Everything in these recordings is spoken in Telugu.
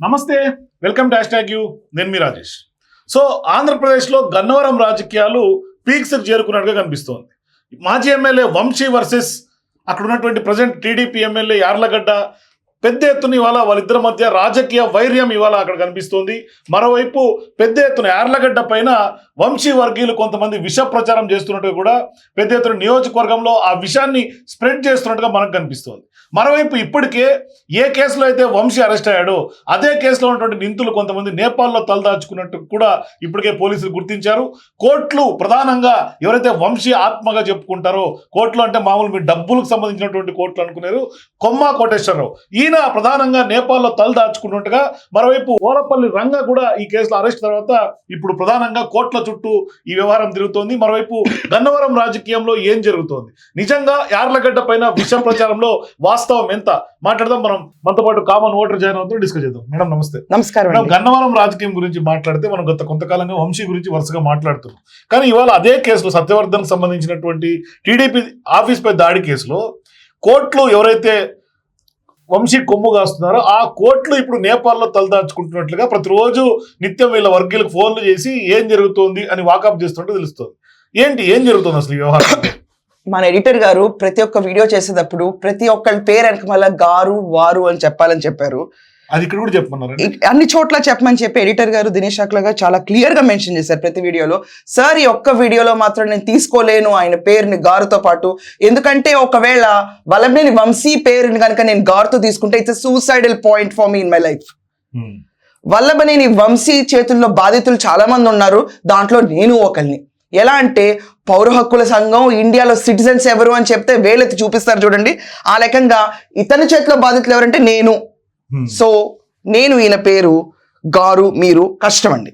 నమస్తే వెల్కమ్ టు హ్యాష్ యూ నేను మీ రాజేష్. సో ఆంధ్రప్రదేశ్లో గన్నవరం రాజకీయాలు పీక్స్ చేరుకున్నట్టుగా కనిపిస్తోంది. మాజీ ఎమ్మెల్యే వంశీ వర్సెస్ అక్కడ ఉన్నటువంటి ప్రజెంట్ టీడీపీ ఎమ్మెల్యే యార్లగడ్డ పెద్ద ఎత్తున ఇవాళ వాళ్ళిద్దరి మధ్య రాజకీయ వైర్యం ఇవాళ అక్కడ కనిపిస్తోంది. మరోవైపు పెద్ద ఎత్తున యార్లగడ్డ పైన వంశీ వర్గీయులు కొంతమంది విష ప్రచారం చేస్తున్నట్టుగా కూడా పెద్ద ఎత్తున నియోజకవర్గంలో ఆ విషాన్ని స్ప్రెడ్ చేస్తున్నట్టుగా మనకు కనిపిస్తోంది. మరోవైపు ఇప్పటికే ఏ కేసులో అయితే వంశీ అరెస్ట్ అయ్యాడో అదే కేసులో ఉన్నటువంటి నిందితులు కొంతమంది నేపాల్లో తలదాచుకున్నట్టు కూడా ఇప్పటికే పోలీసులు గుర్తించారు. కోర్టులు ప్రధానంగా ఎవరైతే వంశీ ఆత్మగా చెప్పుకుంటారో కోర్టులు అంటే మామూలు మీ డబ్బులకు సంబంధించినటువంటి కోర్టులు అనుకున్నారు కొమ్మ కోటేశ్వరరావు. ఈయన ప్రధానంగా నేపాల్లో తలదాచుకున్నట్టుగా మరోవైపు ఓలపల్లి రంగ కూడా ఈ కేసులో అరెస్ట్ తర్వాత ఇప్పుడు ప్రధానంగా కోర్టుల చుట్టూ ఈ వ్యవహారం తిరుగుతోంది. మరోవైపు గన్నవరం రాజకీయంలో ఏం జరుగుతోంది? నిజంగా యార్లగడ్డ పైన విషయం ప్రచారంలో వాస్తవం ఎంత? మాట్లాడదాం మనం. మనతో పాటు కామన్ ఓటర్ జాయిన్ అవుతూ డిస్కస్ చేద్దాం. మేడం నమస్తే. నమస్కారం. గన్నవరం రాజకీయం గురించి మాట్లాడితే మనం గత కొంతకాలంగా వంశీ గురించి వరుసగా మాట్లాడుతున్నాం. కానీ ఇవాళ అదే కేసులో సత్యవర్ధన్ సంబంధించినటువంటి టీడీపీ ఆఫీస్ పై దాడి కేసులో కోర్టులు ఎవరైతే వంశీ కొమ్ము కాస్తున్నారో ఆ కోర్టులు ఇప్పుడు నేపాల్లో తలదాచుకుంటున్నట్లుగా ప్రతిరోజు నిత్యం వీళ్ళ వర్గీయులకు ఫోన్లు చేసి ఏం జరుగుతోంది అని వాకప్ చేస్తుంటే తెలుస్తుంది. ఏంటి? ఏం జరుగుతుంది అసలు ఈ వ్యవహారం? మన ఎడిటర్ గారు ప్రతి ఒక్క వీడియో చేసేటప్పుడు ప్రతి ఒక్కరి పేరు వెనక మళ్ళీ గారు వారు అని చెప్పాలని చెప్పారు. అది ఇక్కడ కూడా చెప్పమన్నారండి. ఇ- అన్ని చోట్ల చెప్పమని చెప్పి ఎడిటర్ గారు దినేష్ అక్లా గారు చాలా క్లియర్గా మెన్షన్ చేశారు ప్రతి వీడియోలో. సార్ ఈ ఒక్క వీడియోలో మాత్రం నేను తీసుకోలేను ఆయన పేరుని గారుతో పాటు. ఎందుకంటే ఒకవేళ వల్లభనేని వంశీ పేరుని కనుక నేను గారుతో తీసుకుంటే it's suicidal point for me in my life. Vallabhaneni Vamsi చేతుల్లో బాధితులు చాలా మంది ఉన్నారు. దాంట్లో నేను ఒకరిని ఎలా అంటే పౌర హక్కుల సంఘం ఇండియాలో సిటిజన్స్ ఎవరు అని చెప్తే వేలెత్తి చూపిస్తారు చూడండి. ఆ రకంగా ఇతని చేతిలో బాధితులు ఎవరంటే నేను. ఉమ్. సో నేను ఈయన పేరు గారు మీరు కష్టం అండి.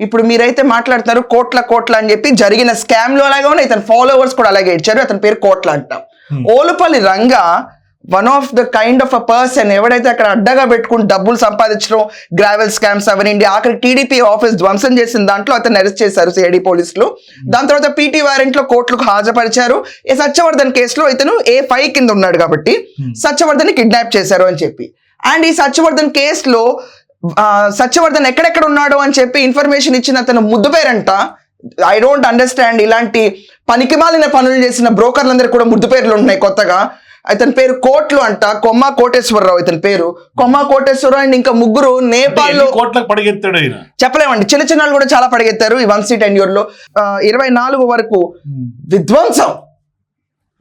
ఇప్పుడు మీరైతే మాట్లాడుతున్నారు కోట్ల కోట్ల అని చెప్పి జరిగిన స్కామ్లో అలాగే ఉన్నాయి. ఇతని ఫాలోవర్స్ కూడా అలాగే ఇచ్చారు అతని పేరు కోట్ల అంటాం. Hmm. Olupalli Ranga one of the kind of a person ఎవడైతే అక్కడ అడ్డగా పెట్టుకుని డబ్బులు సంపాదించడం గ్రావెల్ స్కామ్స్ అవనండి ఆఖరి టీడీపీ ఆఫీస్ ధ్వంసం చేసిన దాంట్లో అతను అరెస్ట్ చేశారు సిఐడి పోలీసులు. దాని తర్వాత పీటీ వారెంట్లో కోర్టులకు హాజరుపరిచారు. ఏ సత్యవర్ధన్ కేసులో ఇతను ఏ ఫైవ్ కింద ఉన్నాడు కాబట్టి Hmm. సత్యవర్ధన్ కిడ్నాప్ చేశారు అని చెప్పి. అండ్ ఈ సత్యవర్ధన్ కేసులో సత్యవర్ధన్ ఎక్కడెక్కడ ఉన్నాడు అని చెప్పి ఇన్ఫర్మేషన్ ఇచ్చిన అతను ముద్దు పేరంట. ఐ డోంట్ అండర్స్టాండ్ ఇలాంటి పనికిమాలిన పనులు చేసిన బ్రోకర్లందరూ కూడా ముద్దు పేర్లు ఉన్నాయి కొత్తగా. అతని పేరు కోట్లు అంట కొమ్మ కోటేశ్వరరావు ఇతని పేరు. కొమ్మ కోటేశ్వరరావు అండ్ ఇంకా ముగ్గురు నేపాల్లో ఎన్ని కోట్లకు పడిగెత్తాడు ఆయన? చెప్పలేమండి. చిన్న చిన్న కూడా చాలా పడగెత్తారు ఈ వంశీ టెన్యూర్లో. ఆ, ఇరవై నాలుగు వరకు విధ్వంసం.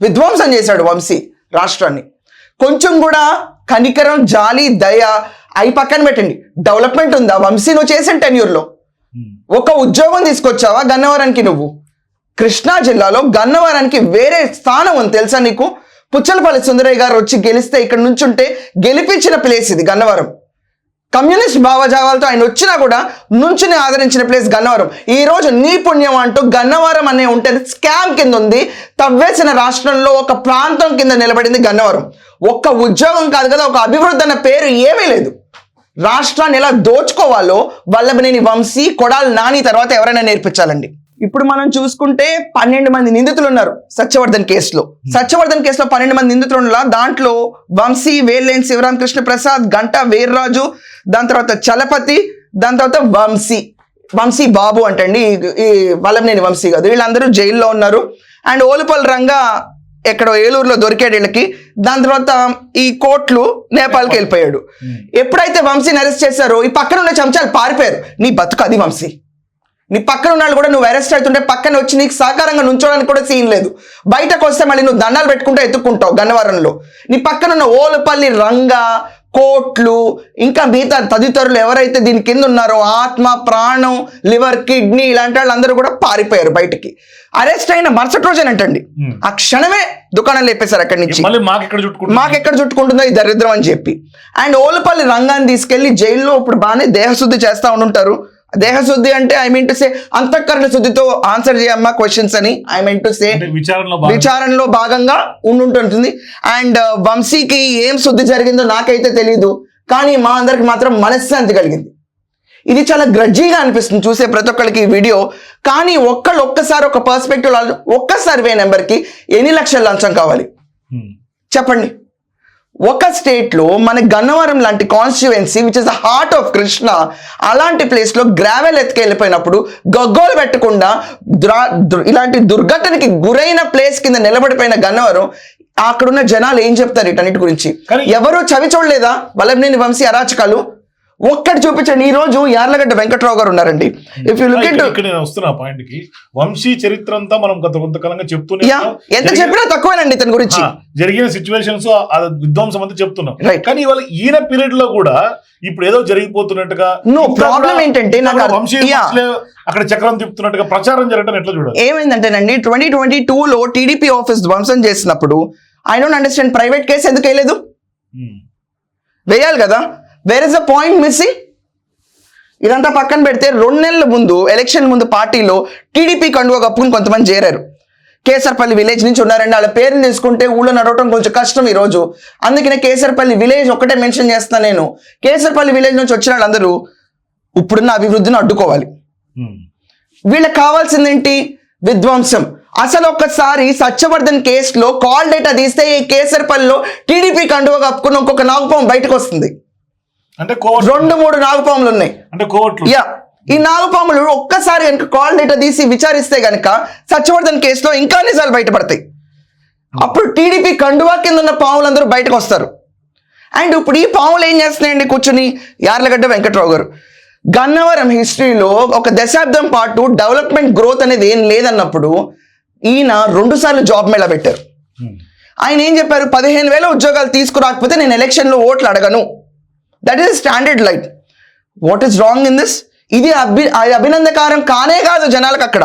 విధ్వంసం చేశాడు వంశీ రాష్ట్రాన్ని. కొంచెం కూడా కనికరం జాలి దయ అయి పక్కన పెట్టండి. డెవలప్మెంట్ ఉందా? వంశీ నువ్వు చేసిన టెన్యూర్లో. ఒక ఉద్యోగం తీసుకొచ్చావా? గన్నవరానికి నువ్వు. కృష్ణా జిల్లాలో గన్నవరానికి వేరే స్థానం ఉంది. తెలుసా నీకు? పుచ్చలపల్లి సుందరయ్య గారు వచ్చి గెలిస్తే ఇక్కడ నుంచుంటే గెలిపించిన ప్లేస్ ఇది గన్నవరం. కమ్యూనిస్ట్ భావజావాలతో ఆయన వచ్చినా కూడా నుంచుని ఆదరించిన ప్లేస్ గన్నవరం. ఈ రోజు నీ పుణ్యం అంటూ గన్నవరం అనే ఉంటే స్కామ్ కింద ఉంది. తవ్వేసిన రాష్ట్రంలో ఒక ప్రాంతం కింద నిలబడింది గన్నవరం. ఒక్క ఉద్యోగం కాదు కదా ఒక అభివృద్ధి అన్న పేరు ఏమీ లేదు. రాష్ట్రాన్ని ఎలా దోచుకోవాలో వల్లభనేని వంశీ కొడాలి నాని తర్వాత ఎవరైనా నేర్పించాలండి. ఇప్పుడు మనం చూసుకుంటే పన్నెండు మంది నిందితులు ఉన్నారు సత్యవర్ధన్ కేసులో. సత్యవర్ధన్ కేసులో పన్నెండు మంది నిందితులు ఉన్నా దాంట్లో వంశీ వేల్లేని శివరాం కృష్ణ ప్రసాద్ గంటా వీర్రాజు దాని తర్వాత చలపతి దాని తర్వాత వంశీ. వంశీ బాబు అంటండి ఈ- వల్లభనేని వంశీ కాదు వీళ్ళందరూ జైల్లో ఉన్నారు. అండ్ ఓలుపల్ రంగా ఎక్కడో ఏలూరులో దొరికాడు వీళ్ళకి. దాని తర్వాత ఈ కోట్లు నేపాల్కి వెళ్ళిపోయాడు. ఎప్పుడైతే వంశీని అరెస్ట్ చేశారో ఈ పక్కన ఉన్న చెంచాలు పారిపోయారు. నీ బతుకు అది వంశీ. నీ పక్కన ఉన్న వాళ్ళు కూడా నువ్వు అరెస్ట్ అవుతుంటే పక్కన వచ్చి నీకు సహకారంగా నుంచోడానికి కూడా సీన్ లేదు. బయటకు వస్తే మళ్ళీ నువ్వు దండాలు పెట్టుకుంటూ ఎత్తుక్కుంటావు గన్నవరంలో. నీ పక్కన ఉన్న ఓలపల్లి రంగా కోట్లు ఇంకా మిగతా తదితరులు ఎవరైతే దీని కింద ఉన్నారో ఆత్మ ప్రాణం లివర్ కిడ్నీ ఇలాంటి వాళ్ళందరూ కూడా పారిపోయారు బయటికి. అరెస్ట్ అయిన మరుసటి రోజేనంటండి. Hmm. ఆ క్షణమే దుకాణం లేపేశారు అక్కడి నుంచి. మాకెక్కడ చుట్టుకుంటుందో ఈ దరిద్రం అని చెప్పి. అండ్ ఓలపల్లి రంగాన్ని తీసుకెళ్ళి జైల్లో ఇప్పుడు బాగానే దేహశుద్ధి చేస్తా ఉండుంటారు. దేహశుద్ధి అంటే ఐ మీన్ టు సే అంతఃకరణ శుద్ధితో ఆన్సర్ చేయమ్మా క్వశ్చన్స్ అని. ఐ మీన్ టు సే విచారణలో భాగంగా- ఉండుంటుంది అండ్ వంశీకి ఏం శుద్ధి జరిగిందో నాకైతే తెలియదు కానీ మా అందరికి మాత్రం మనశ్శాంతి కలిగింది. ఇది చాలా గ్రడ్జీగా అనిపిస్తుంది చూసే ప్రతి ఒక్కరికి ఈ వీడియో. కానీ ఒక్కళ్ళు ఒక్కసారి ఒక పర్స్పెక్టివ్ ఒక్క సర్వే నెంబర్కి ఎన్ని లక్షల లంచం కావాలి? ఉమ్. చెప్పండి. ఒక స్టేట్లో మన గన్నవరం లాంటి constituency which is the heart of Krishna అలాంటి ప్లేస్లో గ్రావెల్ ఎత్తుకు వెళ్ళిపోయినప్పుడు గగ్గోలు పెట్టకుండా ద్రా- ఇలాంటి దుర్ఘటనకి గురైన ప్లేస్ కింద నిలబడిపోయిన గన్నవరం అక్కడున్న జనాలు ఏం చెప్తారు వీటన్నిటి గురించి? ఎవరు చవి చూడలేదా? వల్లభనేని వంశీ అరాచకాలు? ఒక్కటి చూపించండి. ఈ రోజు యార్లగడ్డ వెంకట్రావు గారు ఉన్నారండి. ఇఫ్ యూ లుక్ ఇక్కడ నేను వస్తున్నా పాయింట్కి. వంశీ చరిత్ర అంతా మనం గత కొంతకాలంగా చెప్తూనే. ఎంత చెప్పినా తక్కువేనండి ఇతని గురించి. జరిగిన సిచ్యువేషన్స్ విధ్వంసం అంతా చెప్తున్నాం. కానీ ఇవాళ ఈయన పీరియడ్లో కూడా ఇప్పుడు ఏదో జరిగిపోతున్నట్టుగా problem కూడా- ఏంటంటే నాకు వంశీ అక్కడ చక్రం తిప్పుతున్నట్టుగా ప్రచారం జరగడం ఎట్లా చూడాలి? ఏమైందంటేనండి ట్వంటీ ట్వంటీ లో టీడీపీ ఆఫీస్ ధ్వంసం చేసినప్పుడు I don't understand private case ఎందుకు వేయలేదు? ఉమ్. వేయాలి కదా. Where is the point missing ఇదంతా పక్కన పెడితే రెండు నెలల ముందు ఎలక్షన్ ముందు పార్టీలో టీడీపీ కండువా కప్పుకుని కొంతమంది చేరారు. కేసర్పల్లి విలేజ్ నుంచి ఉన్నారండి. వాళ్ళ పేర్లు తీసుకుంటే ఊళ్ళో నడవటం కొంచెం కష్టం ఈ రోజు అందుకనే కేసర్పల్లి విలేజ్ ఒకటే మెన్షన్ చేస్తాను నేను. కేసర్పల్లి విలేజ్ నుంచి వచ్చిన వాళ్ళందరూ ఇప్పుడున్న అభివృద్ధిని అడ్డుకోవాలి. ఉమ్. వీళ్ళకి కావాల్సిందేంటి విధ్వంసం. అసలు ఒక్కసారి సత్యవర్ధన్ కేసులో కాల్ డేటా తీస్తే ఈ కేసరపల్లిలో టీడీపీ కండువ కప్పుకుని ఇంకొక నాగుపాము బయటకు వస్తుంది. అంటే రెండు మూడు నాగుపాములు ఉన్నాయి. అంటే కోవట్లు? యా. ఈ నాగుపాములు ఒక్కసారి కనుక కాల్ డేటా తీసి విచారిస్తే గనక సత్యవర్ధన్ కేసులో ఇంకా నిజాలు బయటపడతాయి. అప్పుడు టీడీపీ కండువా కింద ఉన్న పాములందరూ బయటకు వస్తారు. అండ్ ఇప్పుడు ఈ పాములు ఏం చేస్తున్నాయండి కూర్చుని? యార్లగడ్డ వెంకట్రావు గారు. గన్నవరం హిస్టరీలో ఒక దశాబ్దం పాటు డెవలప్మెంట్ గ్రోత్ అనేది ఏం లేదన్నప్పుడు ఈయన రెండు సార్లు జాబ్ మేళా పెట్టారు. ఆయన ఏం చెప్పారు? పదిహేను వేల ఉద్యోగాలు తీసుకురాకపోతే నేను ఎలక్షన్లో ఓట్లు అడగను. That is standard light what is wrong in this ఇది అభి అది అభినందకారం కానే కాదు జనాలకు అక్కడ.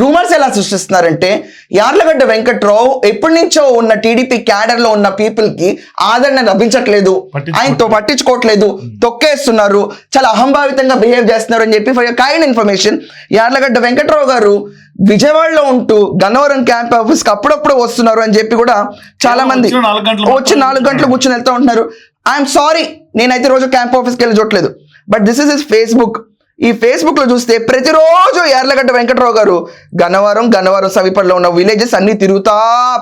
రూమర్స్ ఎలా సృష్టిస్తున్నారంటే యార్లగడ్డ వెంకట్రావు ఎప్పటి నుంచో ఉన్న టీడీపీ క్యాడర్లో ఉన్న పీపుల్కి ఆదరణ లభించట్లేదు. ఆయనతో పట్టించుకోవట్లేదు తొక్కేస్తున్నారు. చాలా అహంభావితంగా బిహేవ్ చేస్తున్నారు అని చెప్పి for kind information Yarlagadda Venkatrao garu విజయవాడలో ఉంటూ గన్నవరం క్యాంప్ ఆఫీస్కి అప్పుడప్పుడు వస్తున్నారు అని చెప్పి కూడా చాలా మంది వచ్చి నాలుగు గంటలు కూర్చొని వెళ్తూ ఉంటున్నారు. ఐఎమ్ సారీ నేనైతే రోజు క్యాంప్ ఆఫీస్కి వెళ్ళి చూడలేదు but this is is Facebook ఈ ఫేస్బుక్లో చూస్తే ప్రతిరోజు యార్లగడ్డ వెంకట్రావు గారు గన్నవరం గన్నవరం సమీపంలో ఉన్న విలేజెస్ అన్ని తిరుగుతా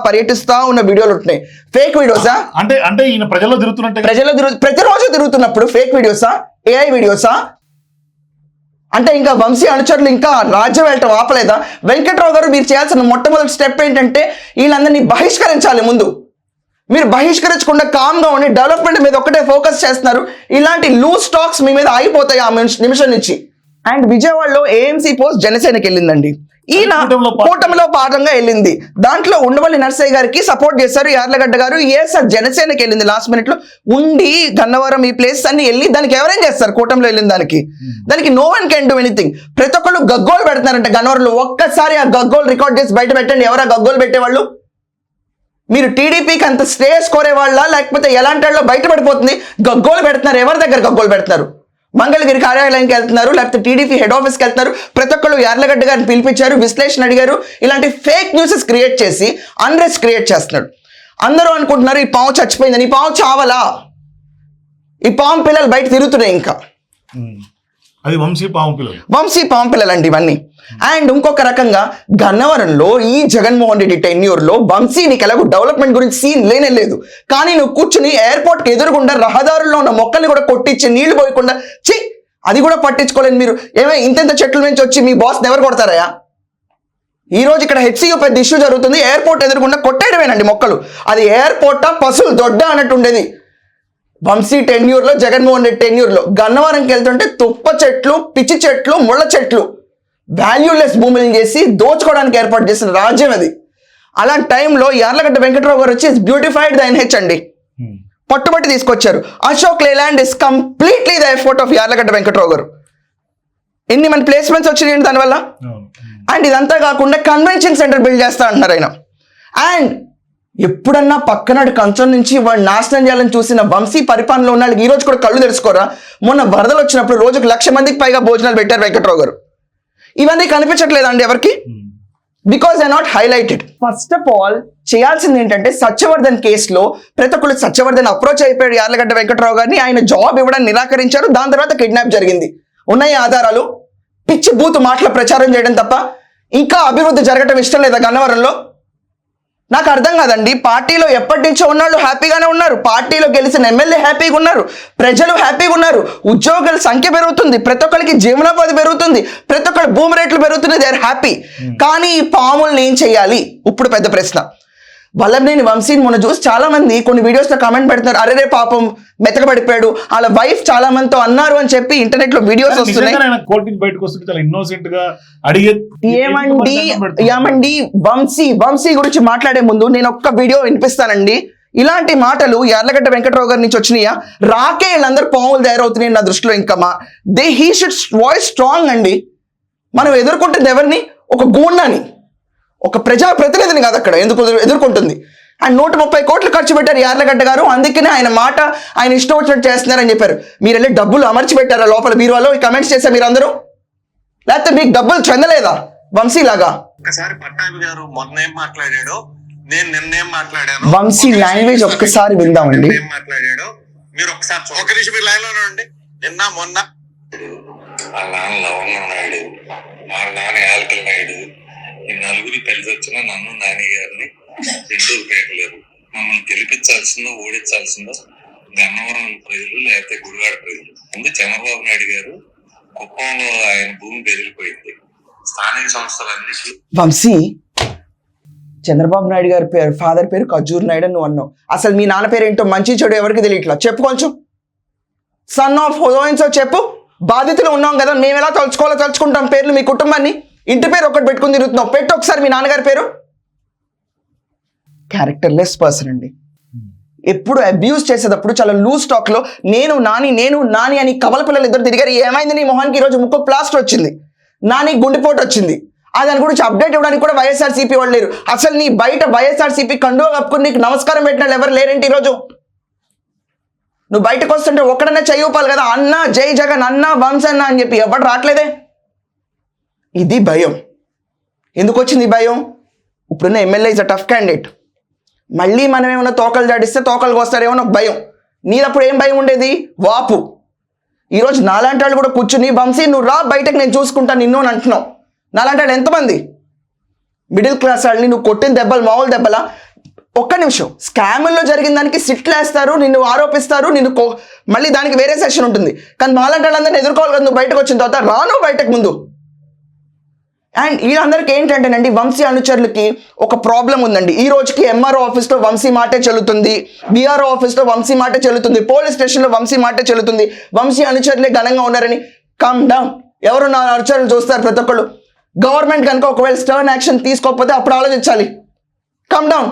పర్యటిస్తా ఉన్న వీడియోలు ఉంటున్నాయి. ఫేక్ వీడియోసా అంటే అంటే ఈయన ప్రజల్లో తిరుగుతున్నట్టే ప్రజలు తిరుగు ప్రతిరోజు తిరుగుతున్నప్పుడు ఫేక్ వీడియోసా ఏఐ వీడియోసా అంటే ఇంకా వంశీ అనుచరులు ఇంకా రాజ్యం వెళ్ళటం ఆపలేదా? వెంకట్రావు గారు మీరు చేయాల్సిన మొట్టమొదటి స్టెప్ ఏంటంటే వీళ్ళందరినీ బహిష్కరించాలి ముందు. మీరు బహిష్కరించకుండా కామ్గా ఉండి డెవలప్మెంట్ మీద ఒక్కటే ఫోకస్ చేస్తున్నారు. ఇలాంటి లూజ్ స్టాక్స్ మీ మీద ఆగిపోతాయి ఆ నిమిష- నుంచి. అండ్ విజయవాడలో ఏఎంసీ పోస్ట్ జనసేనకి వెళ్ళిందండి. ఈయన కూటమిలో భాగంగా వెళ్ళింది. దాంట్లో ఉండవల్లి నర్సయ్య గారికి సపోర్ట్ చేశారు. యార్లగడ్డ గారు ఏ సార్ జనసేనకి వెళ్ళింది లాస్ట్ మినిట్లో? ఉండి గన్నవరం ఈ ప్లేస్ అన్ని వెళ్ళి దానికి ఎవరేం చేస్తారు? కూటమిలో వెళ్ళిన దానికి. దానికి no one can do anything ప్రతి ఒక్కళ్ళు గగ్గోలు పెడుతున్నారంట గన్నవరంలో. ఒక్కసారి ఆ గగ్గోలు రికార్డ్ చేసి బయట పెట్టండి. ఎవరా గగ్గోలు పెట్టేవాళ్ళు? మీరు టీడీపీకి అంత శ్రేయస్ కోరే వాళ్ళ లేకపోతే ఎలాంటి వాళ్ళు బయటపడిపోతుంది? గగ్గోలు పెడుతున్నారు. ఎవరి దగ్గర గగ్గోలు పెడుతున్నారు? మంగళగిరి కార్యాలయానికి వెళ్తున్నారు లేకపోతే టీడీపీ హెడ్ ఆఫీస్కి వెళ్తున్నారు. ప్రతి ఒక్కళ్ళు యార్లగడ్డ గారిని పిలిపించారు విశ్లేషణ అడిగారు. ఇలాంటి ఫేక్ న్యూసెస్ క్రియేట్ చేసి అన్రెస్ట్ క్రియేట్ చేస్తున్నాడు. అందరూ అనుకుంటున్నారు ఈ పాము చచ్చిపోయిందని. ఈ పాము చావలా? ఈ పాము పిల్లలు బయట తిరుగుతున్నాయి ఇంకా. అది వంశీ పాము పిల్లలు వంశీ పాము పిల్లలండి ఇవన్నీ అండ్ ఇంకొక రకంగా గన్నవరంలో ఈ జగన్మోహన్ రెడ్డి tenure లో వంశీ నీకు ఎలాగో డెవలప్మెంట్ గురించి సీన్ లేనే లేదు. కానీ నువ్వు కూర్చుని ఎయిర్పోర్ట్కి కి ఎదురుగుండా రహదారుల్లో ఉన్న మొక్కల్ని కూడా కొట్టించి నీళ్ళు పోయకుండా చి అది కూడా పట్టించుకోలేదు మీరు. ఏమైనా ఇంతెంత చెట్ల నుంచి వచ్చి మీ బాస్ ఎవరు కొడతారయా ఈ రోజు ఇక్కడ హెచ్సియు పెద్ద ఇష్యూ జరుగుతుంది. ఎయిర్పోర్ట్ ఎదురుకుండా కొట్టేయడమేనండి మొక్కలు. అది ఎయిర్పోర్టా పసులు దొడ్డ అన్నట్టు ఉండేది. వంశీ టెన్యూర్లో జగన్మోహన్ రెడ్డి టెన్యూర్లో. గన్నవరంకి వెళ్తుంటే తుప్ప చెట్లు పిచ్చి చెట్లు ముళ్ళ చెట్లు. వాల్యూలెస్ భూములను చేసి దోచుకోవడానికి ఏర్పాటు చేసిన రాజ్యం అది. అలాంటి టైంలో యార్లగడ్డ వెంకటరావు గారు వచ్చి బ్యూటిఫైడ్ ద ఎన్హెచ్ అండి. ఉమ్. పట్టుబట్టి తీసుకొచ్చారు. Ashok Leyland is completely the effort of Yarlagadda Venkatarao garu. ఎన్ని మన ప్లేస్మెంట్స్ వచ్చినాయండి దానివల్ల. అండ్ ఇదంతా కాకుండా కన్వెన్షన్ సెంటర్ బిల్డ్ చేస్తా అంటున్నారు ఆయన. అండ్ ఎప్పుడన్నా పక్కనాడు కంచం నుంచి వాడు నాశనం చేయాలని చూసిన వంశీ పరిపాలనలో ఉన్న వాళ్ళకి ఈ రోజు కూడా కళ్ళు తెరుచుకోరా? మొన్న వరదలు వచ్చినప్పుడు రోజుకు లక్ష మందికి పైగా భోజనాలు పెట్టారు వెంకట్రావు గారు. ఇవన్నీ కనిపించట్లేదండి ఎవరికి. Because I not highlighted first of all చేయాల్సింది ఏంటంటే సత్యవర్ధన్ కేసులో ప్రతి ఒక్కరు సత్యవర్ధన్ అప్రోచ్ అయిపోయాడు యార్లగడ్డ వెంకట్రావు గారిని. ఆయన జాబ్ ఇవ్వడానికి నిరాకరించారు. దాని తర్వాత కిడ్నాప్ జరిగింది. ఉన్నాయి ఆధారాలు. పిచ్చి బూతు మాటల ప్రచారం చేయడం తప్ప ఇంకా అభివృద్ధి జరగటం ఇష్టం లేదా గన్నవరంలో? నాకు అర్థం కాదండి. పార్టీలో ఎప్పటి నుంచో ఉన్నాళ్ళు హ్యాపీగానే ఉన్నారు. పార్టీలో గెలిచిన ఎమ్మెల్యే హ్యాపీగా ఉన్నారు. ప్రజలు హ్యాపీగా ఉన్నారు. ఉద్యోగుల సంఖ్య పెరుగుతుంది. ప్రతి ఒక్కరికి జీవనోపాధి పెరుగుతుంది. ప్రతి ఒక్కరి భూమి రేట్లు పెరుగుతున్నాయి. దే ఆర్ హ్యాపీ కానీ ఈ పాముల్ని ఏం చేయాలి? ఇప్పుడు పెద్ద ప్రశ్న. వల్లభనేని వంశీని మొన్న చూసి చాలా మంది కొన్ని వీడియోస్లో కామెంట్ పెడుతున్నారు. అరే రే పాపం మెతకబడిపోయాడు. వాళ్ళ వైఫ్ చాలా మందితో అన్నారు అని చెప్పి ఇంటర్నెట్లో వీడియోస్ వస్తున్నాయి. నిజంగానే ఆయన కోర్టు నుంచి బయటకు వస్తుంటే చాలా ఇన్నోసెంట్గా అడిగే ఏమండి ఏమండి వంశీ వంశీ గురించి మాట్లాడే ముందు నేను ఒక్క వీడియో వినిపిస్తానండి. ఇలాంటి మాటలు యార్లగడ్డ వెంకటరావు గారి నుంచి వచ్చినాయా? రాకే వీళ్ళందరూ పాములు తయారవుతున్నాయి నా దృష్టిలో ఇంకా మా they he should voice strong అండి. మనం ఎదుర్కొంటుంది ఎవరిని? ఒక గూండాని. ఒక ప్రజా ప్రతినిధిని కాదు అక్కడ ఎందుకు ఎదురు- ఎదుర్కొంటుంది. అండ్ నూట ముప్పై కోట్లు ఖర్చు పెట్టారు యార్లగడ్డ గారు. అందుకనే ఆయన మాట ఆయన ఇష్టం వచ్చినట్టు చేస్తున్నారని చెప్పారు. మీరు వెళ్ళి డబ్బులు అమర్చి పెట్టారా లోపల బీరువాలో? కమెంట్స్ చేశారు మీరు అందరూ లేకపోతే మీకు డబ్బులు చెందలేదా? వంశీలాగా. ఒక్కసారి పట్టాభి గారు మొన్న ఏం మాట్లాడాడో నేను నిన్నేం మాట్లాడాను వంశీ లాంగ్వేజ్ ఒక్కసారి విందామండి. ఏం మాట్లాడాడో మీరు ఒకసారి ఒక నిమిషం మీరు లైన్లో ఉండండి. నిన్న మొన్న. వాళ్ళ నాన్న లవంగం నాయుడు వాళ్ళ నాన్న యాలకల నాయుడు ఈ నలుగురి కలిసి వచ్చిన నన్ను నాని గారిని రెండూరు పేకలేరు మమ్మల్ని గెలిపించాల్సిందో ఓడించాల్సిందో గన్నవరం ప్రజలు లేకపోతే గుడివాడ ప్రజలు. ముందు చంద్రబాబు నాయుడు గారు కుప్పంలో ఆయన భూమి బెదిరిపోయింది. స్థానిక సంస్థలన్నింటిలో వంశీ చంద్రబాబు నాయుడు గారి పేరు ఫాదర్ పేరు ఖజూర్ నాయుడు అని నువ్వు అన్నావు. అసలు మీ నాన్న పేరు ఏంటో మంచి చెడు ఎవరికి తెలియట్లా? చెప్పు కొంచెం. సన్ ఆఫ్ హోయిన్సో చెప్పు. బాధితులు ఉన్నాం కదా మేము ఎలా తలుచుకోవాలో తలుచుకుంటాం పేర్లు మీ కుటుంబాన్ని. ఇంటి పేరు ఒకటి పెట్టుకుని తిరుగుతున్నావు. పెట్టు ఒకసారి మీ నాన్నగారి పేరు. క్యారెక్టర్లెస్ పర్సన్ అండి. ఎప్పుడు అబ్యూస్ చేసేటప్పుడు చాలా లూజ్ టాక్లో నేను నాని నేను నాని అని కవల పిల్లలు ఇద్దరు తిరిగారు. ఏమైంది నీ మొహానికి? ఈరోజు ముక్కు ప్లాస్టర్ వచ్చింది. నాని గుండెపోటు వచ్చింది. ఆ దాని గురించి అప్డేట్ ఇవ్వడానికి కూడా వైఎస్ఆర్సీపీ వాళ్ళు లేరు. అసలు నీ బయట వైఎస్ఆర్సీపీ కండువా కప్పుకుని నీకు నమస్కారం పెట్టిన ఎవరు లేరేంటి ఈరోజు నువ్వు బయటకు వస్తుంటే ఒక్కడన్నా చెయ్యూపాలి కదా. అన్న జై జగన్ అన్న వంశ అన్న అని చెప్పి ఎవరు రావట్లేదే ఇది భయం. ఎందుకు వచ్చింది భయం? ఇప్పుడున్న MLA is a tough candidate మళ్ళీ మనం ఏమైనా తోకలు దాడిస్తే తోకలు వస్తారేమో నాకు భయం. నీదప్పుడు ఏం భయం ఉండేది? వాపు. ఈరోజు నాలాంటి వాళ్ళు కూడా కూర్చుని వంశీ నువ్వు రా బయటకు నేను చూసుకుంటా నిన్ను అని అంటున్నావు. నాలాంటి వాళ్ళు ఎంతమంది? మిడిల్ క్లాస్ వాళ్ళని నువ్వు కొట్టిన దెబ్బలు మామూలు దెబ్బలా? ఒక్క నిమిషం. స్కాముల్లో జరిగిన దానికి సిట్లు వేస్తారు నిన్ను ఆరోపిస్తారు నిన్ను కో- మళ్ళీ దానికి వేరే సెషన్ ఉంటుంది. కానీ మాలాంటి వాళ్ళందరినీ ఎదుర్కోవాలి కదా నువ్వు బయటకు వచ్చిన తర్వాత. రాను బయటకు ముందు. అండ్ వీళ్ళందరికీ ఏంటంటేనండి వంశీ అనుచరులకి ఒక ప్రాబ్లం ఉందండి. ఈ రోజుకి ఎంఆర్ఓ ఆఫీస్లో వంశీ మాటే చెల్లుతుంది బీఆర్ఓ ఆఫీస్లో వంశీ మాటే చెల్లుతుంది పోలీస్ స్టేషన్లో వంశీ మాటే చెల్లుతుంది. వంశీ అనుచరులే ఘనంగా ఉన్నారని కమ్ డౌన్ ఎవరు నా అనుచరులు చూస్తారు ప్రతి ఒక్కళ్ళు. గవర్నమెంట్ కనుక ఒకవేళ స్టర్న్ యాక్షన్ తీసుకోకపోతే అప్పుడు ఆలోచించాలి. కమ్ డౌన్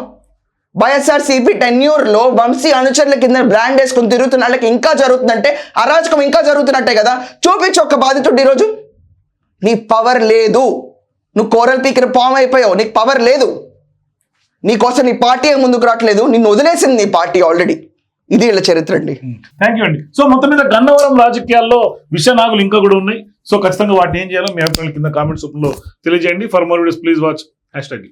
వైఎస్ఆర్సీపీ టెన్యూర్లో వంశీ అనుచరుల కింద బ్రాండ్ వేసుకుని తిరుగుతున్న వాళ్ళకి ఇంకా జరుగుతుందంటే అరాచకం ఇంకా జరుగుతున్నట్టే కదా. చూపించు ఒక బాధితుడు ఈరోజు. నీ పవర్ లేదు. నువ్వు కోరల్ పీకిన పాము అయిపోయావు నీకు పవర్ లేదు. నీకోసం నీ పార్టీ ముందుకు రావట్లేదు నిన్ను వదిలేసింది నీ పార్టీ ఆల్రెడీ ఇది వీళ్ళ చరిత్ర అండి. థ్యాంక్ యూ అండి. సో మొత్తం మీద గన్నవరం రాజకీయాల్లో విషనాగులు ఇంకా కూడా ఉన్నాయి. సో ఖచ్చితంగా వాటిని ఏం చేయాలో మీ అభిప్రాయాలు కింద కామెంట్స్లో తెలియజేయండి. For more videos please watch hashtag